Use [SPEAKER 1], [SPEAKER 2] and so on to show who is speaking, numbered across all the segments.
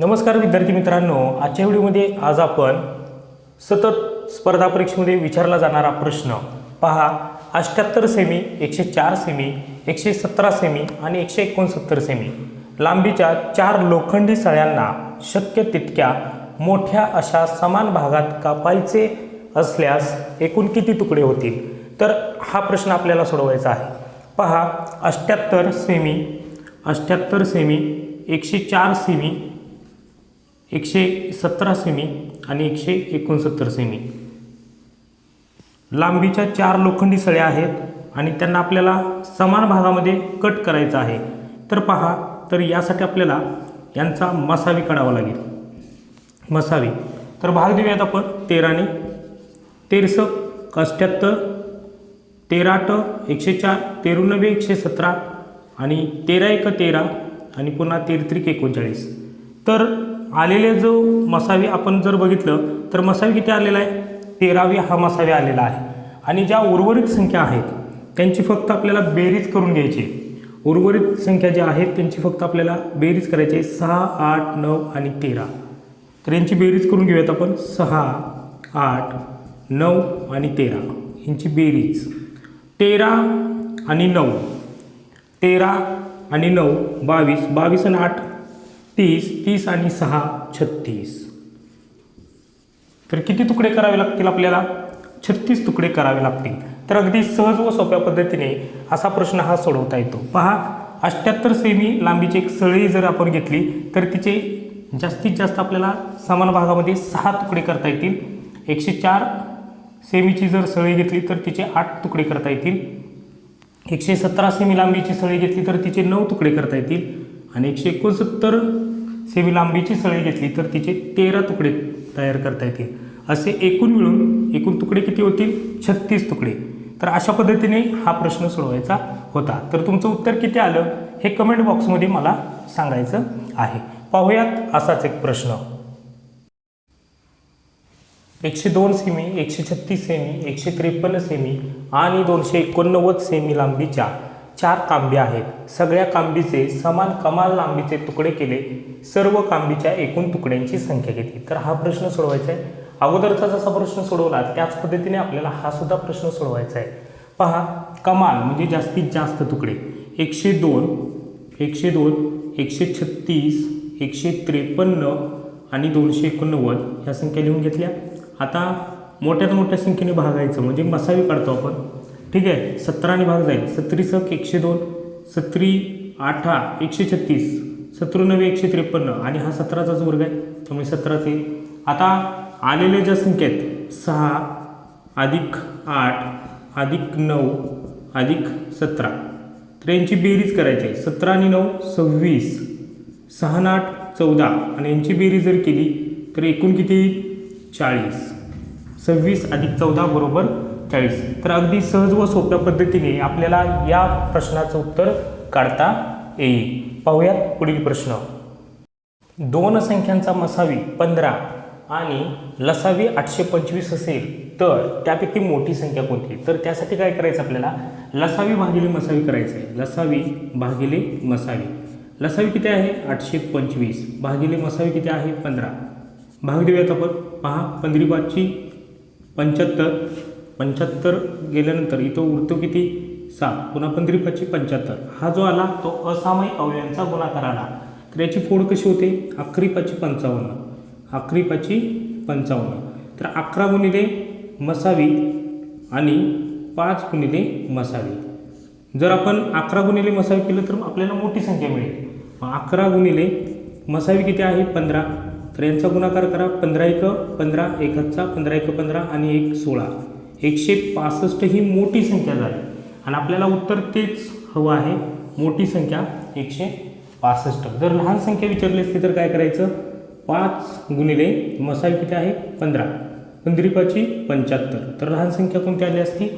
[SPEAKER 1] नमस्कार विद्यार्थी मित्रांनो आजच्या व्हिडिओमध्ये आज आपण सतत स्पर्धा परीक्षेमध्ये विचारला जाणारा प्रश्न पहा. अष्ट्याहत्तर सेमी एकशे चार सेमी एकशे सतरा सेमी आणि एकशे एकोणसत्तर सेमी लांबीच्या चार लोखंडी सळ्यांना शक्य तितक्या मोठ्या अशा समान भागात कापायचे असल्यास एकूण किती तुकडे होतील? तर हा प्रश्न आपल्याला सोडवायचा आहे. पहा अष्ट्याहत्तर सेमी अष्ट्याहत्तर सेमी एकशे चार सेमी एकशे सतरा सेमी आणि एकशे एकोणसत्तर सेमी. लांबीच्या चार लोखंडी सळ्या आहेत आणि त्यांना आपल्याला समान भागामध्ये कट करायचं आहे. तर पहा तर यासाठी आपल्याला यांचा मसावी काढावा लागेल. मसावी. तर भाग देऊयात आपण तेराने तेरस अष्ट्याहत्तर तेरा अठ एकशे चार तेरू एकशे सतरा आणि तेरा एक तेरा आणि पुन्हा तेरत्रिक एकोणचाळीस. तर आलेले जो मसावी आपण जर बघितलं तर मसावी किती आलेला आहे? तेरावी हा मसावी आलेला आहे. आणि ज्या उर्वरित संख्या आहेत त्यांची फक्त आपल्याला बेरीज करून घ्यायची आहे. उर्वरित संख्या ज्या आहेत त्यांची फक्त आपल्याला बेरीज करायची आहे. सहा आठ नऊ आणि तेरा. तर यांची बेरीज करून घेऊयात आपण. सहा आठ नऊ आणि तेरा. यांची बेरीज. तेरा आणि नऊ. तेरा आणि नऊ बावीस. बावीस आणि आठ तीस तीस आणि सहा छत्तीस. तर किती तुकडे करावे लागतील आपल्याला? छत्तीस तुकडे करावे लागतील. तर अगदी सहज व सोप्या पद्धतीने असा प्रश्न हा सोडवता येतो. पहा अष्ट्याहत्तर सेमी लांबीची एक सळी जर आपण घेतली तर तिचे जास्तीत जास्त आपल्याला समान भागामध्ये सहा तुकडे करता येतील. एकशे चार सेमीची जर सळी घेतली तर तिचे आठ तुकडे करता येतील. एकशे सतरा सेमी लांबीची सळी घेतली तर तिचे नऊ तुकडे करता येतील. आणि एकशे एकोणसत्तर सेमी लांबीची सळी घेतली तर तिचे तेरा तुकडे तयार करता येतील. असे एकूण मिळून एकूण तुकडे किती होतील? छत्तीस तुकडे. तर अशा पद्धतीने हा प्रश्न सोडवायचा होता. तर तुमचं उत्तर किती आलं? हे कमेंट बॉक्समध्ये मला सांगायचं आहे. पाहूयात असाच एक प्रश्न. एकशे दोन सेमी एकशे छत्तीस सेमी एकशे त्रेपन्न सेमी आणि दोनशे एकोणनव्वद सेमी लांबीच्या चार कांबी आहेत. सगळ्या कांबीचे समान कमाल लांबीचे तुकडे केले. सर्व कांबीच्या एकूण तुकड्यांची संख्या घेतली. तर हा प्रश्न सोडवायचा आहे. अगोदरचा जसा प्रश्न सोडवला त्याच पद्धतीने आपल्याला हा सुद्धा प्रश्न सोडवायचा आहे. पहा कमाल म्हणजे जास्तीत जास्त तुकडे. एकशे दोन एकशे दोन एकशे छत्तीस एकशे त्रेपन्न आणि दोनशे एकोणनव्वद ह्या संख्या लिहून घेतल्या. आता मोठ्यात मोठ्या संख्येने भागायचं म्हणजे मसावी काढतो आपण. ठीक आहे? सतराने भाग जाईल. सत्तरी सक एकशे दोन सत्तरी आठा एकशे छत्तीस सत्रुनवे एकशे त्रेपन्न आणि हा सतराचाच वर्ग आहे त्यामुळे सतराचे आता आलेल्या ज्या संख्या आहेत सहा अधिक आठ अधिक नऊ अधिक सतरा. तर यांची बेरीज करायची आहे. सतरा आणि नऊ सव्वीस. सहा आठ चौदा. आणि यांची बेरीज जर केली तर एकूण किती चाळीस. सव्वीस अधिक चौदा बरोबर चाळीस. तर अगदी सहज व सोप्या पद्धतीने आपल्याला या प्रश्नाचं उत्तर काढता येईल. पाहूयात पुढील प्रश्न. दोन संख्यांचा मसावी पंधरा आणि लसावी आठशे पंचवीस असेल तर त्यापैकी मोठी संख्या कोणती? तर त्यासाठी काय करायचं आपल्याला? लसावी भागिले मसावी करायचं आहे लसावी भागिले मसावी. लसावी किती आहे? आठशे पंचवीस. भागिले मसावी किती आहे? पंधरा. भाग देऊयात आपण. पहा पंधरी पाचशे पंच्याहत्तर. पंच्याहत्तर गेल्यानंतर इथं उरतो किती? सात. पुन्हा पंधरी पाचशे पंच्याहत्तर. हा जो आला तो असामायिक अवयवांचा गुणाकार आला. तर याची फोड कशी होते? अकरी पाचशे पंचावन्न. अकरी पाचशे पंचावन्न. तर अकरा गुणिले मसावी आणि पाच गुणिले मसावी. जर आपण अकरा गुणिले मसावी केलं तर आपल्याला मोठी संख्या मिळेल. मग अकरा गुणिले मसावी किती आहे? पंधरा. तर यांचा गुणाकार करा. पंधरा एक पंधरा एक पंधरा एक पंधरा आणि एक सोळा. एकशे पासष्ट ही मोठी संख्या झाली. आणि आपल्याला उत्तर तेच हवं आहे. मोठी संख्या एकशे पासष्ट. जर लहान संख्या विचारली असती तर काय करायचं? पाच गुणिले मसाल किती आहे? पंधरा. पंधरीपाची पंच्याहत्तर. तर लहान संख्या कोणती आली असती?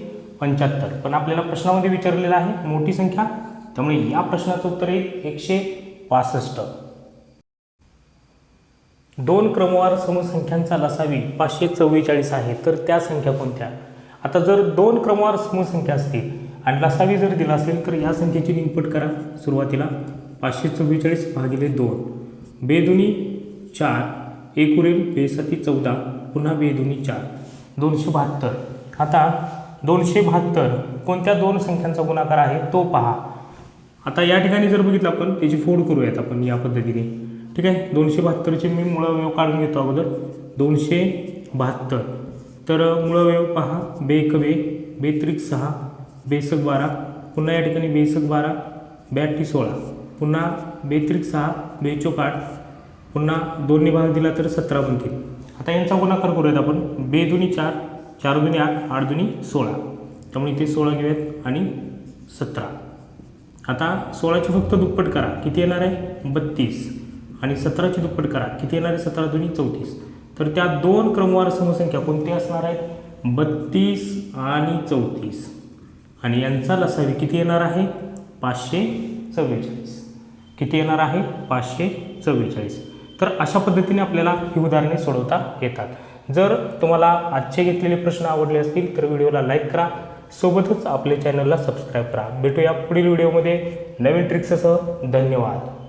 [SPEAKER 1] पंच्याहत्तर. पण आपल्याला प्रश्नामध्ये विचारलेलं आहे मोठी संख्या. त्यामुळे या प्रश्नाचं उत्तर आहे एकशे पासष्ट. दोन क्रमवार समसंख्यांचा लसावी पाचशे चव्वेचाळीस आहे. तर त्या संख्या कोणत्या? आता जर दोन क्रमवार समसंख्या असतील आणि लसावी जर दिला असेल तर या संख्येची इनपुट करा सुरुवातीला. पाचशे चव्वेचाळीस भागिले दोन. बेदुनी चार. एक उरेल बेसाती चौदा. पुन्हा बेदुनी चार. दोनशे बहात्तर. आता दोनशे बहात्तर कोणत्या दोन संख्यांचा गुणाकार आहे तो पहा. आता या ठिकाणी जर बघितलं आपण त्याची फोड करूयात आपण या पद्धतीने. ठीक आहे? दोनशे बहात्तरचे मी मुळाव्यव काढून घेतो अगोदर. दोनशे बहात्तर. तर मुळावयव पहा बे एक बे बेत्रिक सहा बेसक बारा पुन्हा या ठिकाणी बेसक बारा ब्याऐंशी सोळा. पुन्हा बेत्रिक सहा बेचोक आठ पुन्हा दोन्ही भाग दिला तर सतरा बनतील आता यांचा गुणाकार करूयात आपण. बे दुनी चार चार दुनी आठ आठ दुनी सोळा. त्यामुळे इथे सोळा घेऊयात आणि सतरा. आता सोळाची फक्त दुप्पट करा. किती येणार आहे? बत्तीस. आणि सतराची दुप्पट करा. किती येणार आहे? सतरा दोन्ही चौतीस. तर त्या दोन क्रमवार समसंख्या कोणत्या असणार आहेत? बत्तीस आणि चौतीस. आणि यांचा लसावी किती येणार आहे? पाचशे चव्वेचाळीस. किती येणार आहे? पाचशे चव्वेचाळीस. तर अशा पद्धतीने आपल्याला ही उदाहरणे सोडवता येतात. जर तुम्हाला आजचे घेतलेले प्रश्न आवडले असतील तर व्हिडिओला लाईक करा. सोबतच आपल्या चॅनलला सबस्क्राईब करा. भेटूया पुढील व्हिडिओमध्ये. नवीन ट्रिक्ससह धन्यवाद.